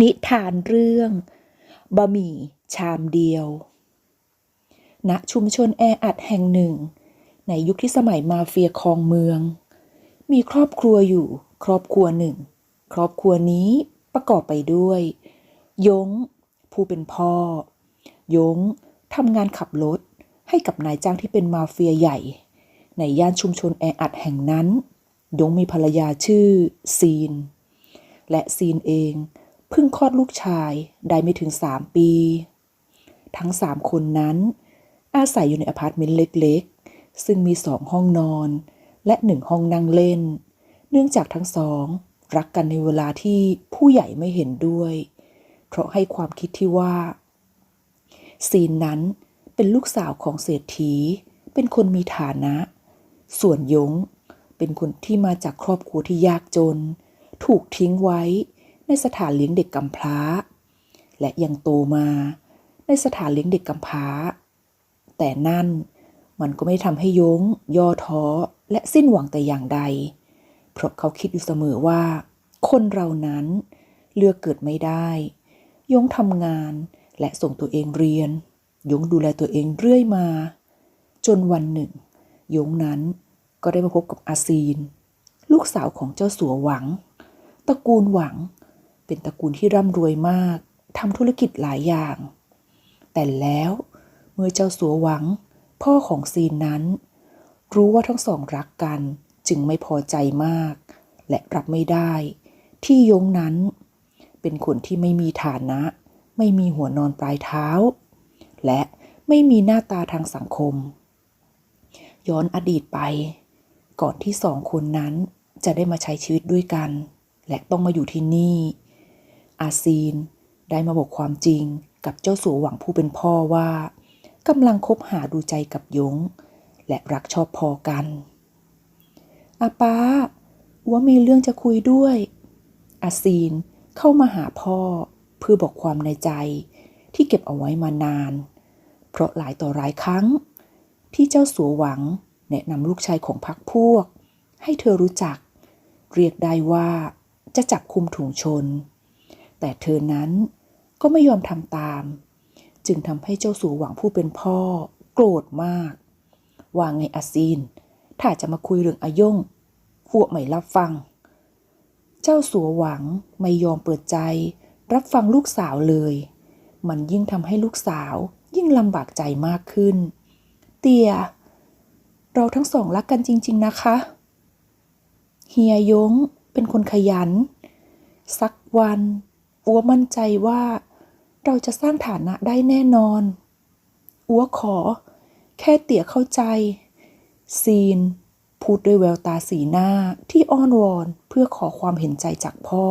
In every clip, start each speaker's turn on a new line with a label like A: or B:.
A: นิทานเรื่องบะหมี่ชามเดียว ณ ชุมชนแออัดแห่งหนึ่ง ในยุคที่สมัยมาเฟียครองเมือง มีครอบครัวอยู่ครอบครัวหนึ่ง ครอบครัวนี้ประกอบไปด้วย ยง ผู้เป็นพ่อ ยงทำงานขับรถให้กับนายจ้างที่เป็นมาเฟียใหญ่ ในย่านชุมชนแออัดแห่งนั้น ยงมีภรรยาชื่อซีน และซีนเอง พิ่งคลอดลูกชายได้ไม่ถึงสามปี ทั้งสามคนนั้น อาศัยอยู่ในอพาร์ตเมนต์เล็กๆ ซึ่งมีสองห้องนอน และหนึ่งห้องนั่งเล่น เนื่องจากทั้งสอง รักกันในเวลาที่ผู้ใหญ่ไม่เห็นด้วย เพราะให้ความคิดที่ว่า ซีนนั้นเป็นลูกสาวของเศรษฐี เป็นคนมีฐานะ ส่วนยง เป็นคนที่มาจากครอบครัวที่ยากจน ถูกทิ้งไว้ ในสถานเลี้ยงเด็กกำพร้า และยังโตมาในสถานเลี้ยงเด็กกำพร้า แต่นั่นมันก็ไม่ทำให้ยง ย่อท้อ และสิ้นหวังแต่อย่างใด เพราะเขาคิดอยู่เสมอว่า คนเรานั้นเลือกเกิดไม่ได้ ยงทำงานและส่งตัวเองเรียน ยงดูแลตัวเองเรื่อยมา จนวันหนึ่ง ยงนั้นก็ได้มาพบกับอาซีน ลูกสาวของเจ้าสัวหวัง ตระกูลหวัง เป็นตระกูลที่ร่ำรวยมากทำธุรกิจหลายอย่าง แต่แล้วเมื่อเจ้าสัวหวัง พ่อของซีนนั้น รู้ว่าทั้งสองรักกันจึงไม่พอใจมาก และรับไม่ได้ ที่ยงนั้น เป็นคนที่ไม่มีฐานะ ไม่มีหัวนอนปลายเท้า และไม่มีหน้าตาทางสังคม ย้อนอดีตไป ก่อนที่สองคนนั้นจะได้มาใช้ชีวิตด้วยกัน และต้องมาอยู่ที่นี่ อาซีน ได้มาบอกความจริงกับเจ้าสัวหวังผู้เป็นพ่อว่ากำลังคบหาดูใจกับยง และรักชอบพอกันอาป้าว่ามีเรื่องจะคุยด้วยอาซีนเข้ามาหาพ่อเพื่อบอกความในใจที่เก็บเอาไว้มานาน เพราะหลายต่อหลายครั้ง ที่เจ้าสัวหวังแนะนำลูกชายของพรรคพวก ให้เธอรู้จัก เรียกได้ว่าจะจับคุมถุงชน แต่เธอนั้นก็ไม่ยอมทำตาม จึงทำให้เจ้าสัวหวังผู้เป็นพ่อ โกรธมาก ว่าไงอาซีน ถ้าจะมาคุยเรื่องอายงพวกไม่รับฟัง เจ้าสัวหวังไม่ยอมเปิดใจ รับฟังลูกสาวเลย มันยิ่งทำให้ลูกสาวยิ่งลำบากใจมากขึ้น เตีย เราทั้งสองรักกันจริง ๆ นะคะเฮียยงเป็นคนขยัน สักวัน อัวมั่นใจว่า เราจะสร้างฐานะได้แน่นอน อัวขอ แค่เตี่ยเข้าใจ ซีน พูดด้วยแววตาสีหน้าที่อ้อนวอนเพื่อขอความเห็นใจจากพ่อ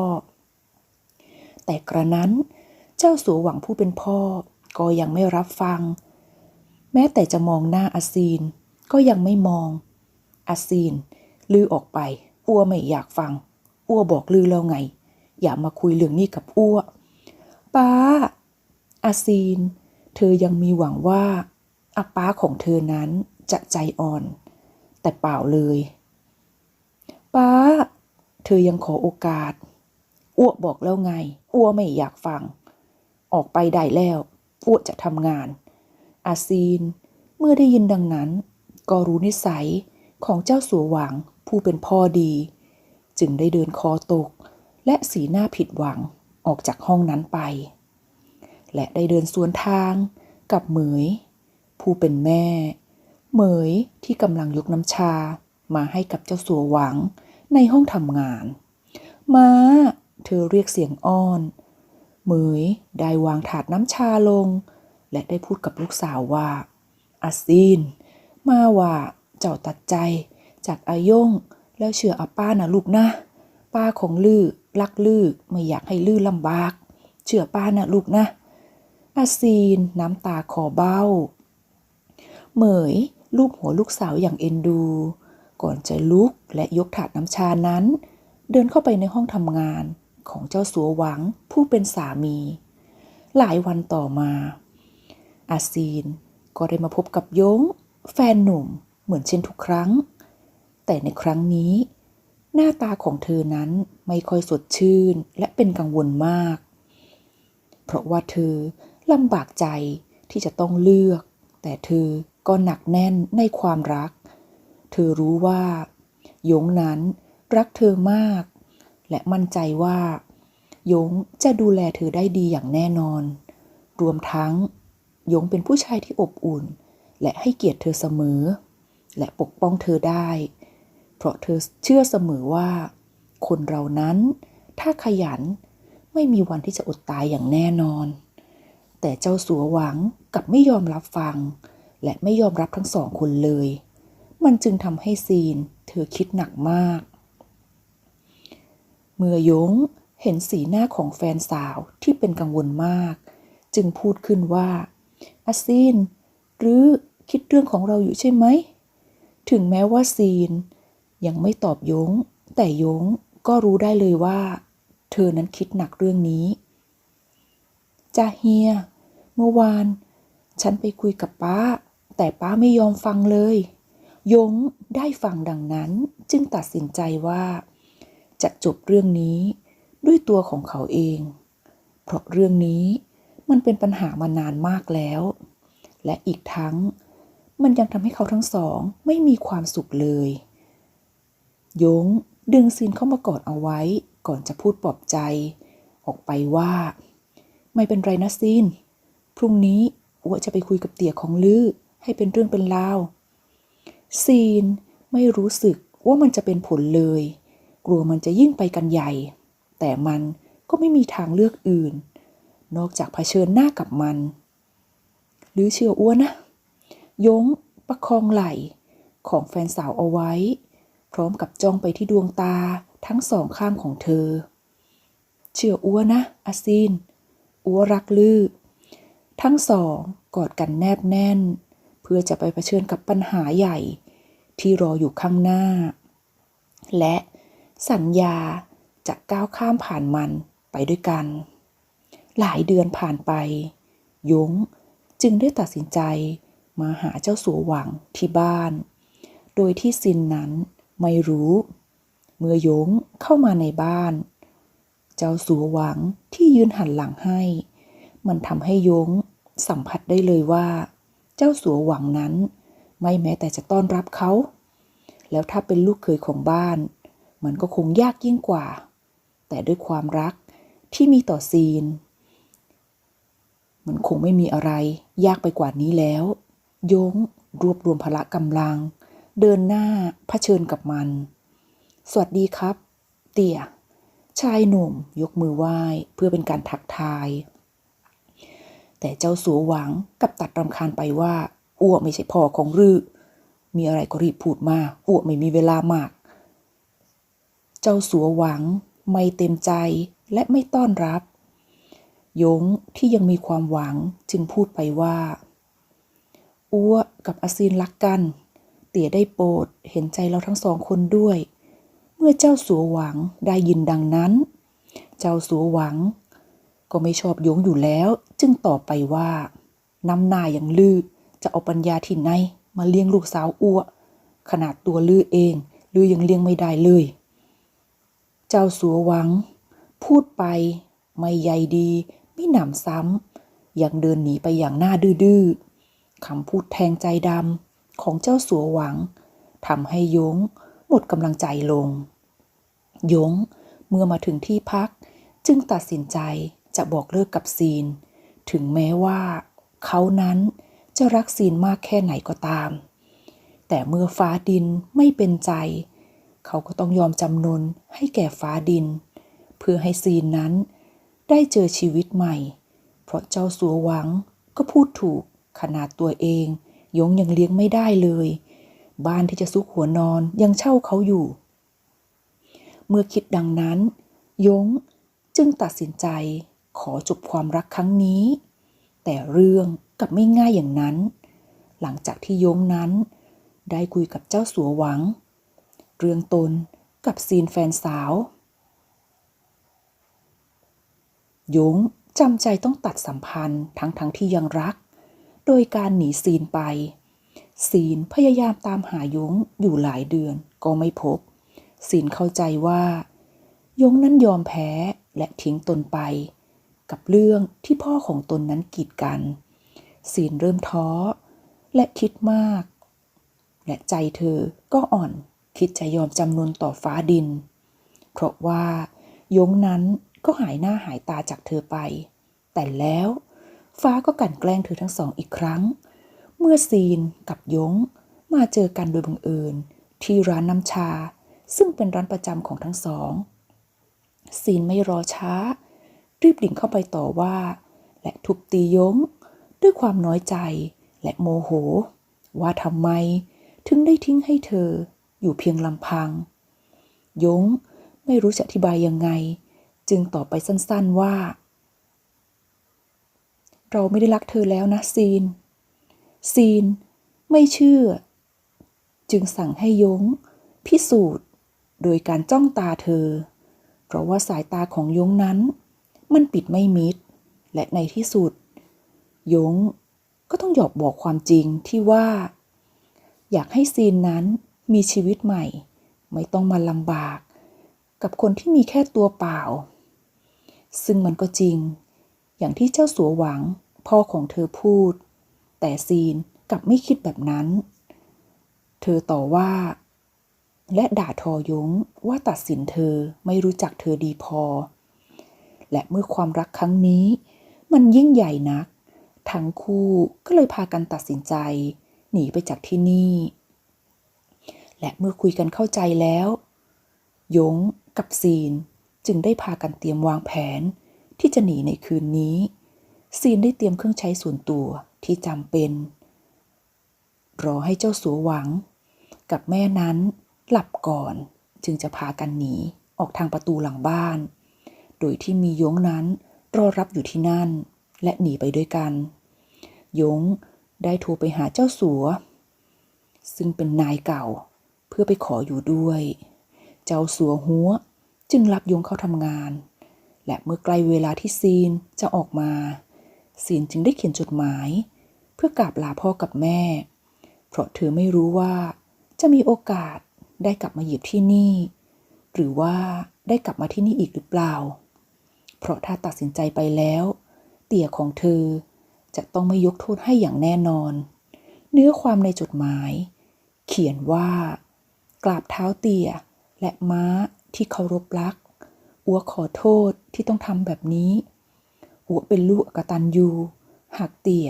A: แต่กระนั้นเจ้าสัวหวังผู้เป็นพ่อ ก็ยังไม่รับฟัง แม้แต่จะมองหน้าอาซีน ก็ยังไม่มองอาซีน ลือออกไป อัวไม่อยากฟัง อัวบอกลือแล้วไง อย่ามาคุยเรื่องนี้กับอ้วป้า อาซีน เธอยังมีหวังว่าอาป้าของเธอนั้นจะใจอ่อน แต่เปล่าเลย ป้า เธอยังขอโอกาส อ้วบอกแล้วไง อ้วไม่อยากฟัง ออกไปได้แล้วอ้วจะทำงาน อาซีน เมื่อได้ยินดังนั้น ก็รู้นิสัยของเจ้าสัวหวังผู้เป็นพ่อดี จึงได้เดินคอตก และสีหน้าผิดหวังออกจากห้องนั้นไป และได้เดินสวนทางกับเหมย ผู้เป็นแม่ เหมยที่กำลังยกน้ำชามาให้กับเจ้าสัวหวังในห้องทำงาน มาเธอเรียกเสียงอ้อน เหมยได้วางถาดน้ำชาลง และได้พูดกับลูกสาวว่าอาซีน มาว่าเจ้าตัดใจจากอายงแล้วเชื่ออาป้านะลูกนะ ป้าของลือ รักลือไม่อยากให้ลื้อลำบาก เชื่อป้านะลูกนะ อาซีนน้ำตาคอเบ้า เหมยลูบหัวลูกสาวอย่างเอ็นดู ก่อนจะลุกและยกถาดน้ำชานั้น เดินเข้าไปในห้องทำงานของเจ้าสัวหวังผู้เป็นสามี หลายวันต่อมา อาซีนก็ได้มาพบกับยง แฟนหนุ่มเหมือนเช่นทุกครั้ง แต่ในครั้งนี้ หน้าตาของเธอนั้นไม่ค่อยสดชื่นและเป็นกังวลมาก เพราะว่าเธอลำบากใจที่จะต้องเลือก แต่เธอก็หนักแน่นในความรัก เธอรู้ว่า ยงนั้นรักเธอมาก และมั่นใจว่า ยงจะดูแลเธอได้ดีอย่างแน่นอน รวมทั้ง ยงเป็นผู้ชายที่อบอุ่น และให้เกียรติเธอเสมอ และปกป้องเธอได้ เพราะเธอเชื่อเสมอว่า คนเรานั้นถ้าขยันไม่มีวันที่จะอดตายอย่างแน่นอน แต่เจ้าสัวหวังกลับไม่ยอมรับฟัง และไม่ยอมรับทั้งสองคนเลย มันจึงทำให้ซีนเธอคิดหนักมาก เมื่อยงเห็นสีหน้าของแฟนสาวที่เป็นกังวลมาก จึงพูดขึ้นว่าอาซีนหรือคิดเรื่องของเราอยู่ใช่ไหม ถึงแม้ว่าซีน ยังไม่ตอบยง แต่ยงก็รู้ได้เลยว่า เธอนั้นคิดหนักเรื่องนี้จ่าเฮีย เมื่อวาน ฉันไปคุยกับป้า แต่ป้าไม่ยอมฟังเลย ยงได้ฟังดังนั้นจึงตัดสินใจว่า จะจบเรื่องนี้ด้วยตัวของเขาเอง เพราะเรื่องนี้มันเป็นปัญหามานานมากแล้ว และอีกทั้งมันยังทำให้เขาทั้งสองไม่มีความสุขเลย ยงดึงซีนเข้ามากอดเอาไว้ ก่อนจะพูดปลอบใจ ออกไปว่า ไม่เป็นไรนะซีนพรุ่งนี้อัวจะไปคุยกับเตี่ยของลือให้เป็นเรื่องเป็นราวซีนไม่รู้สึกว่ามันจะเป็นผลเลย กลัวมันจะยิ่งไปกันใหญ่ แต่มันก็ไม่มีทางเลือกอื่น นอกจากเผชิญหน้ากับมัน หรือเชื่ออ้วนนะ ยงประคองไหล่ของแฟนสาวเอาไว้ พร้อมกับจ้องไปที่ดวงตาทั้งสองข้างของเธอ เชื่ออ้วนะอาซีนอ้วรักลือ ทั้งสองกอดกันแนบแน่น เพื่อจะไปเผชิญกับปัญหาใหญ่ ที่รออยู่ข้างหน้า และสัญญาจะก้าวข้ามผ่านมันไปด้วยกัน หลายเดือนผ่านไป ยงจึงได้ตัดสินใจมาหาเจ้าสัวหวังที่บ้าน โดยที่ซินนั้น ไม่รู้ เมื่อยงเข้ามาในบ้าน เจ้าสัวหวังที่ยืนหันหลังให้ มันทำให้ยงสัมผัสได้เลยว่า เจ้าสัวหวังนั้น ไม่แม้แต่จะต้อนรับเขา แล้วถ้าเป็นลูกเคยของบ้าน มันก็คงยากยิ่งกว่า แต่ด้วยความรักที่มีต่อซีน มันคงไม่มีอะไรยากไปกว่านี้แล้ว ยงรวบรวมพละกำลัง เดินหน้าเผชิญกับมัน สวัสดีครับ เตี่ย ชายหนุ่มยกมือไหว้เพื่อเป็นการทักทาย แต่เจ้าสัวหวังกับตัดรำคาญไปว่าอ้วไม่ใช่พ่อของรือ มีอะไรก็รีบพูดมาอ้วไม่มีเวลามาก เจ้าสัวหวังไม่เต็มใจและไม่ต้อนรับ ยงที่ยังมีความหวังจึงพูดไปว่า อ้วกับอาซีนรักกัน เตี่ยได้โปรดเห็นใจเราทั้งสองคนด้วย เมื่อเจ้าสัวหวังได้ยินดังนั้น เจ้าสัวหวัง ก็ไม่ชอบโยงอยู่แล้ว จึงตอบไปว่า น้ำหน้าอย่างลือจะเอาปัญญาที่ไหนมาเลี้ยงลูกสาวอ้วขนาดตัวลือเองลือยังเลี้ยงไม่ได้เลย เจ้าสัวหวัง พูดไปไม่ใยดีไม่หนำซ้ำยังเดินหนีไปอย่างหน้าดื้อๆคำพูดแทงใจดำ ของเจ้าสัวหวังทำให้ยงหมดกำลังใจลง ยงเมื่อมาถึงที่พักจึงตัดสินใจจะบอกเลิกกับซีน ถึงแม้ว่า เขานั้นจะรักซีนมากแค่ไหนก็ตาม แต่เมื่อฟ้าดินไม่เป็นใจ เขาก็ต้องยอมจำนนให้แก่ฟ้าดิน เพื่อให้ซีนนั้น ได้เจอชีวิตใหม่ เพราะเจ้าสัวหวังก็พูดถูกขนาดตัวเอง ยงยังเลี้ยงไม่ได้เลย บ้านที่จะซุกหัวนอนยังเช่าเขาอยู่ เมื่อคิดดังนั้น ยงจึงตัดสินใจขอจบความรักครั้งนี้ แต่เรื่องกับไม่ง่ายอย่างนั้น หลังจากที่ยงนั้น ได้คุยกับเจ้าสัวหวัง เรื่องตนกับซีนแฟนสาว ยงจำใจต้องตัดสัมพันธ์ทั้งทั้งที่ยังรัก โดยการหนีซีนไป ซีนพยายามตามหายงอยู่หลายเดือนก็ไม่พบ ซีนเข้าใจว่า ยงนั้นยอมแพ้และทิ้งตนไป กับเรื่องที่พ่อของตนนั้นกีดกันศีลเริ่มท้อ และคิดมาก และใจเธอก็อ่อนคิดจะยอมจำนวนต่อฟ้าดิน เพราะว่ายงนั้นก็หายหน้าหายตาจากเธอไป แต่แล้ว ฟ้าก็กลั่นแกล้งเธอทั้งสองอีกครั้ง เมื่อซีนกับยงมาเจอกันโดยบังเอิญ ที่ร้านน้ำชา ซึ่งเป็นร้านประจำของทั้งสอง ซีนไม่รอช้า รีบดิ่งเข้าไปต่อว่า และทุบตียง ด้วยความน้อยใจและโมโห ว่าทำไมถึงได้ทิ้งให้เธออยู่เพียงลำพัง ยงไม่รู้จะอธิบายยังไง จึงตอบไปสั้นๆว่า เราไม่ได้รักเธอแล้วนะซีน ซีนไม่เชื่อ จึงสั่งให้ยง พิสูจน์ โดยการจ้องตาเธอ เพราะว่าสายตาของยงนั้น มันปิดไม่มิด และในที่สุด ยงก็ต้องหยอกบอกความจริงที่ว่า อยากให้ซีนนั้นมีชีวิตใหม่ ไม่ต้องมาลำบาก กับคนที่มีแค่ตัวเปล่า ซึ่งมันก็จริง อย่างที่เจ้าสัวหวัง พ่อของเธอพูด แต่ซีนกลับไม่คิดแบบนั้น เธอต่อว่า และด่าทอยงว่าตัดสินเธอไม่รู้จักเธอดีพอ และเมื่อความรักครั้งนี้ มันยิ่งใหญ่นัก ทั้งคู่ก็เลยพากันตัดสินใจ หนีไปจากที่นี่ และเมื่อคุยกันเข้าใจแล้ว ยงกับซีนจึงได้พากันเตรียมวางแผน ที่จะหนีในคืนนี้ ซีนได้เตรียมเครื่องใช้ส่วนตัวที่จำเป็น รอให้เจ้าสัวหวัง กับแม่นั้นหลับก่อนจึงจะพากันหนีออกทางประตูหลังบ้าน โดยที่มียงนั้นรอรับอยู่ที่นั่น และหนีไปด้วยกัน ยงได้โทรไปหาเจ้าสัว ซึ่งเป็นนายเก่าเพื่อไปขออยู่ด้วย เจ้าสัวหัวจึงรับยงเข้าทำงาน และเมื่อใกล้เวลาที่ซีนจะออกมา ซีนจึงได้เขียนจดหมาย เพื่อกราบลาพ่อกับแม่ เพราะเธอไม่รู้ว่า จะมีโอกาสได้กลับมาเหยียบที่นี่ หรือว่าได้กลับมาที่นี่อีกหรือเปล่า เพราะถ้าตัดสินใจไปแล้ว เตี่ยของเธอจะต้องไม่ยกโทษให้อย่างแน่นอน เนื้อความในจดหมาย เขียนว่ากราบเท้าเตี่ยและม้าที่เคารพรัก อัวขอโทษที่ต้องทำแบบนี้ อัวเป็นลูกอกตันยูหากเตี่ย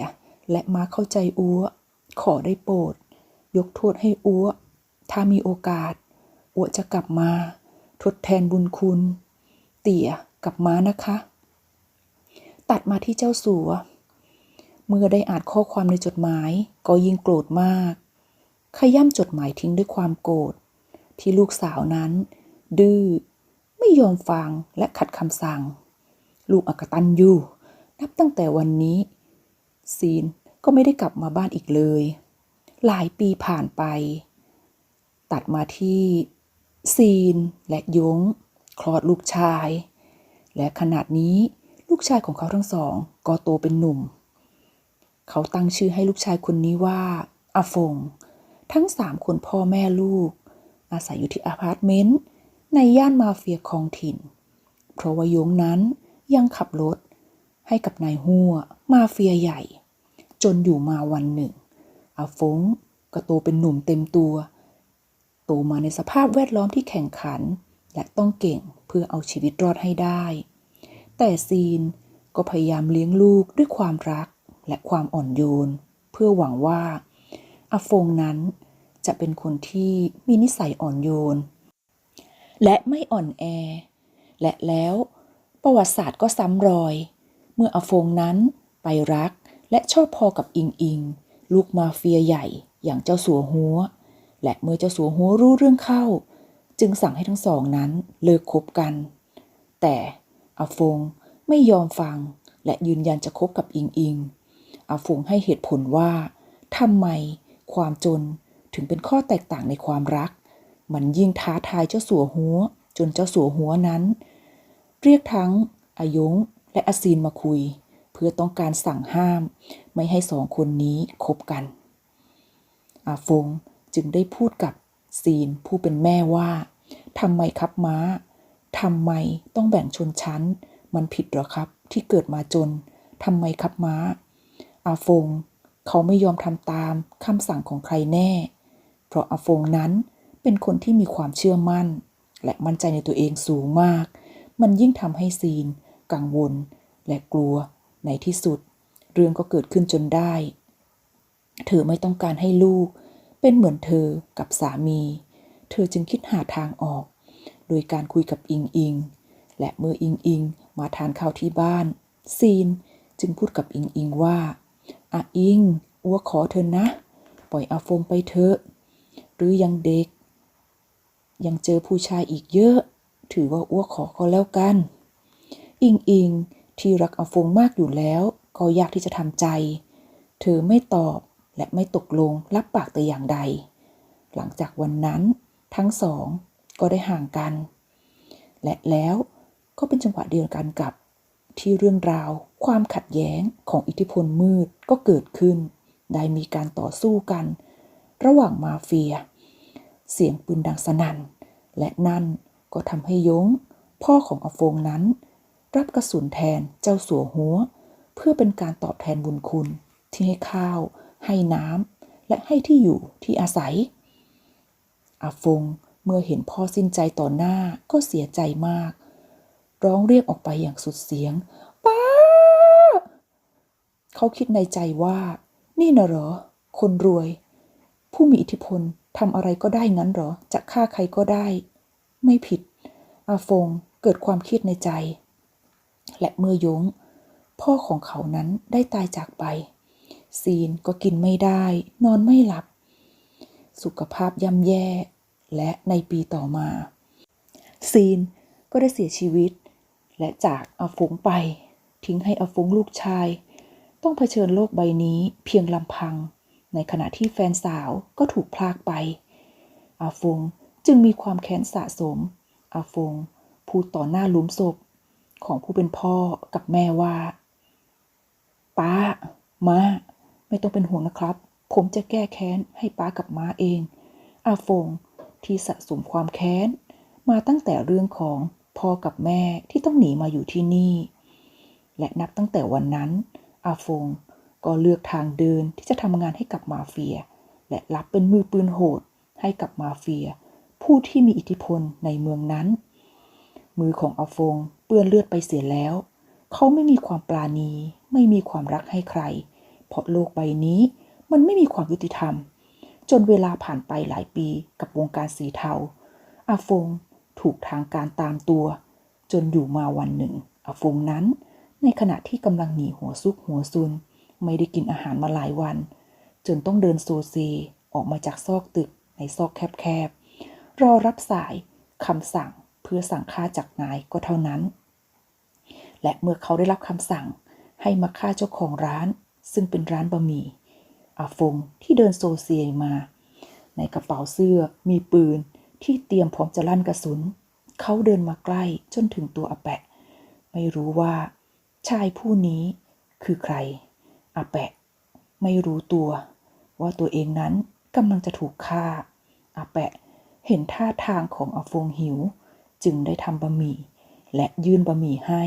A: และม้าเข้าใจอัว ขอได้โปรด ยกโทษให้อัว ถ้ามีโอกาส อัวจะกลับมา ทดแทนบุญคุณ เตี่ยกับม้านะคะ ตัดมาที่เจ้าสัว เมื่อได้อ่านข้อความในจดหมายก็ยิ่งโกรธมาก ขย่ำจดหมายทิ้งด้วยความโกรธที่ลูกสาวนั้น ดื้อ ไม่ยอมฟังและขัดคำสั่ง ลูกอักตันยูนับตั้งแต่วันนี้ ซีนก็ไม่ได้กลับมาบ้านอีกเลย หลายปีผ่านไป ตัดมาที่ซีนและยงคลอดลูกชาย และขนาดนี้ลูกชายของเขาทั้งสองก็โตเป็นหนุ่ม เขาตั้งชื่อให้ลูกชายคนนี้ว่าอาฟง ทั้งสามคนพ่อแม่ลูก อาศัยอยู่ที่อพาร์ตเมนต์ ในย่านมาเฟียคลองถิ่น เพราะว่ายงนั้นยังขับรถ ให้กับนายหัวมาเฟียใหญ่ จนอยู่มาวันหนึ่ง อาฟงก็โตเป็นหนุ่มเต็มตัว โตมาในสภาพแวดล้อมที่แข่งขัน และต้องเก่งเพื่อเอาชีวิตรอดให้ได้ แต่ซีนก็พยายามเลี้ยงลูกด้วยความรักและความอ่อนโยน เพื่อหวังว่าอาฟงนั้นจะเป็นคนที่มีนิสัยอ่อนโยน และไม่อ่อนแอ และแล้วประวัติศาสตร์ก็ซ้ำรอย เมื่ออาฟงนั้นไปรักและชอบพอกับอิงอิง ลูกมาเฟียใหญ่อย่างเจ้าสัวหัว และเมื่อเจ้าสัวหัวรู้เรื่องเข้า จึงสั่งให้ทั้งสองนั้นเลิกคบกัน แต่อาฟงไม่ยอมฟังและยืนยันจะคบกับอิงอิงอาฟงให้เหตุผลว่าทำไมความจนถึงเป็นข้อแตกต่างในความรัก มันยิ่งท้าทายเจ้าสัวหัว จนเจ้าสัวหัวนั้น เรียกทั้งอายงและอาซีนมาคุย เพื่อต้องการสั่งห้าม ไม่ให้สองคนนี้คบกัน อาฟงจึงได้พูดกับซีนผู้เป็นแม่ว่าทำไมครับม้าทำไมต้องแบ่งชนชั้น มันผิดหรอครับที่เกิดมาจนทำไมครับม้า อาฟง เขาไม่ยอมทำตามคำสั่งของใครแน่ เพราะอาฟงนั้น เป็นคนที่มีความเชื่อมั่น และมั่นใจในตัวเองสูงมาก มันยิ่งทำให้ซีน กังวล และกลัว ในที่สุด เรื่องก็เกิดขึ้นจนได้ เธอไม่ต้องการให้ลูก เป็นเหมือนเธอกับสามี เธอจึงคิดหาทางออก โดยการคุยกับอิงอิง และเมื่ออิงอิงมาทานข้าวที่บ้าน ซีนจึงพูดกับอิงอิงว่าอะอิง อัวขอเธอนะ ปล่อยอาฟงไปเถอะ หรือยังเด็ก ยังเจอผู้ชายอีกเยอะ ถือว่าอ้วกขอก็แล้วกัน อิงอิงที่รักอาฟงมากอยู่แล้ว ก็ยากที่จะทำใจ เธอไม่ตอบและไม่ตกลงรับปากแต่อย่างใด หลังจากวันนั้นทั้งสองก็ได้ห่างกัน และแล้วก็เป็นจังหวะเดียวกันกับ ที่เรื่องราว ความขัดแย้งของอิทธิพลมืดก็เกิดขึ้น ได้มีการต่อสู้กัน ระหว่างมาเฟีย เสียงปืนดังสนั่น และนั่นก็ทำให้ยง พ่อของอาฟงนั้น รับกระสุนแทนเจ้าสัวหัว เพื่อเป็นการตอบแทนบุญคุณ ที่ให้ข้าว ให้น้ำและให้ที่อยู่ที่อาศัย อาฟงเมื่อเห็นพ่อสิ้นใจต่อหน้าก็เสียใจมาก ร้องเรียกออกไปอย่างสุดเสียงป้าเขาคิดในใจว่า นี่น่ะเหรอ คนรวย ผู้มีอิทธิพล ทำอะไรก็ได้งั้นเหรอ จะฆ่าใครก็ได้ ไม่ผิด อาฟงเกิดความคิดในใจ และเมื่อยง พ่อของเขานั้นได้ตายจากไป ซีนก็กินไม่ได้ นอนไม่หลับ สุขภาพย่ำแย่ และในปีต่อมา ซีนก็ได้เสียชีวิต และจากอาฟงไป ทิ้งให้อาฟงลูกชาย ต้องเผชิญโลกใบนี้เพียงลำพัง ในขณะที่แฟนสาวก็ถูกพลากไป อาฟงจึงมีความแค้นสะสม อาฟงพูดต่อหน้าหลุมศพ ของผู้เป็นพ่อกับแม่ว่า ป้า มาไม่ต้องเป็นห่วงนะครับ ผมจะแก้แค้นให้ป้ากับม้าเอง อาฟงที่สะสมความแค้น มาตั้งแต่เรื่องของพ่อกับแม่ที่ต้องหนีมาอยู่ที่นี่ และนับตั้งแต่วันนั้น อาฟง ก็เลือกทางเดินที่จะทำงานให้กับมาเฟีย และรับเป็นมือปืนโหดให้กับมาเฟีย ผู้ที่มีอิทธิพลในเมืองนั้น มือของอาฟงเปื้อนเลือดไปเสียแล้ว เขาไม่มีความปราณี ไม่มีความรักให้ใคร เพราะโลกใบนี้มันไม่มีความยุติธรรม จนเวลาผ่านไปหลายปีกับวงการสีเทา อาฟงถูกทางการตามตัว จนอยู่มาวันหนึ่งอาฟงนั้น ในขณะที่กำลังหนีหัวซุกหัวซุน ไม่ได้กินอาหารมาหลายวัน จนต้องเดินโซเซออกมาจากซอกตึกในซอกแคบๆ รอรับสายคำสั่งเพื่อสั่งฆ่าจากนายก็เท่านั้น และเมื่อเขาได้รับคำสั่งให้มาฆ่าเจ้าของร้าน ซึ่งเป็นร้านบะหมี่อาฟงที่เดินโซเซมา ในกระเป๋าเสื้อมีปืนที่เตรียมพร้อมจะลั่นกระสุน เขาเดินมาใกล้จนถึงตัวอาแปะ ไม่รู้ว่าชายผู้นี้คือใคร อาแปะ ไม่รู้ตัวว่าตัวเองนั้นกำลังจะถูกฆ่าอาแปะเห็นท่าทางของอาฟงหิว จึงได้ทำบะหมี่ และยื่นบะหมี่ให้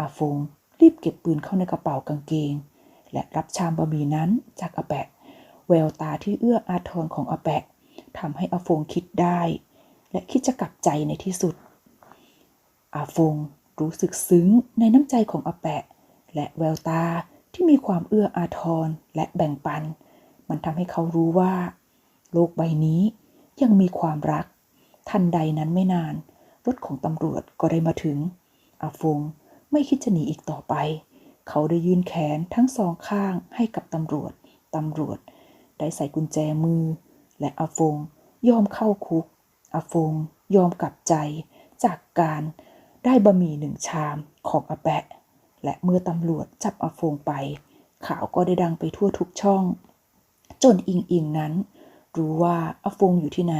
A: อาฟงรีบเก็บปืนเข้าในกระเป๋ากางเกง และรับชามบะหมี่นั้นจากอาแปะ แววตาที่เอื้ออาทรของอาแปะทำให้อาฟงคิดได้ และคิดจะกลับใจในที่สุด อาฟงรู้สึกซึ้งในน้ำใจของอาแปะ และแววตา ที่มีความเอื้ออาทรและแบ่งปัน มันทำให้เขารู้ว่า โลกใบนี้ยังมีความรัก ทันใดนั้นไม่นาน รถของตำรวจก็ได้มาถึง อาฟงไม่คิดจะหนีอีกต่อไป เขาได้ยื่นแขนทั้งสองข้างให้กับตำรวจ ตำรวจ ได้ใส่กุญแจมือ และอาฟงยอมเข้าคุก อาฟงยอมกลับใจจากการได้บะหมี่หนึ่งชามของอาแปะ และเมื่อตำรวจจับอาฟงไป ข่าวก็ได้ดังไปทั่วทุกช่อง จนอิงอิงนั้น รู้ว่าอาฟงอยู่ที่ไหน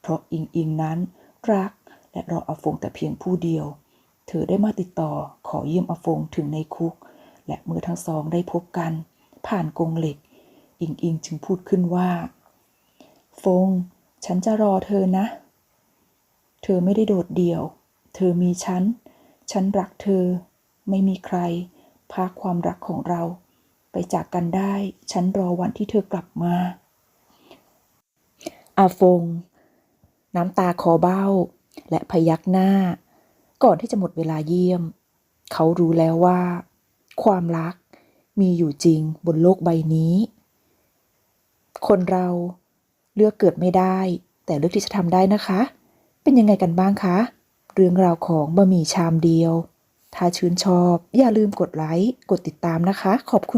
A: เพราะอิงอิงนั้นรักและรออาฟงแต่เพียงผู้เดียว เธอได้มาติดต่อขอเยี่ยมอาฟงถึงในคุก และเมื่อทั้งสองได้พบกัน ผ่านกรงเหล็ก อิงอิงจึงพูดขึ้นว่า ฟง ฉันจะรอเธอนะ เธอไม่ได้โดดเดี่ยว เธอมีฉัน ฉันรักเธอ ไม่มีใคร พาความรักของเรา ไปจากกันได้ ฉันรอวันที่เธอกลับมา อาฟง น้ำตาคอเบ้า และพยักหน้า ก่อนที่จะหมดเวลาเยี่ยม เขารู้แล้วว่า ความรักมีอยู่จริงบนโลกใบนี้ คนเราเลือกเกิดไม่ได้ แต่เลือกที่จะทำได้นะคะ เป็นยังไงกันบ้างคะ เรื่องราวของบะหมี่ชามเดียว ถ้าชื่นชอบอย่าลืมกดไลค์ กดติดตามนะคะ ขอบคุณ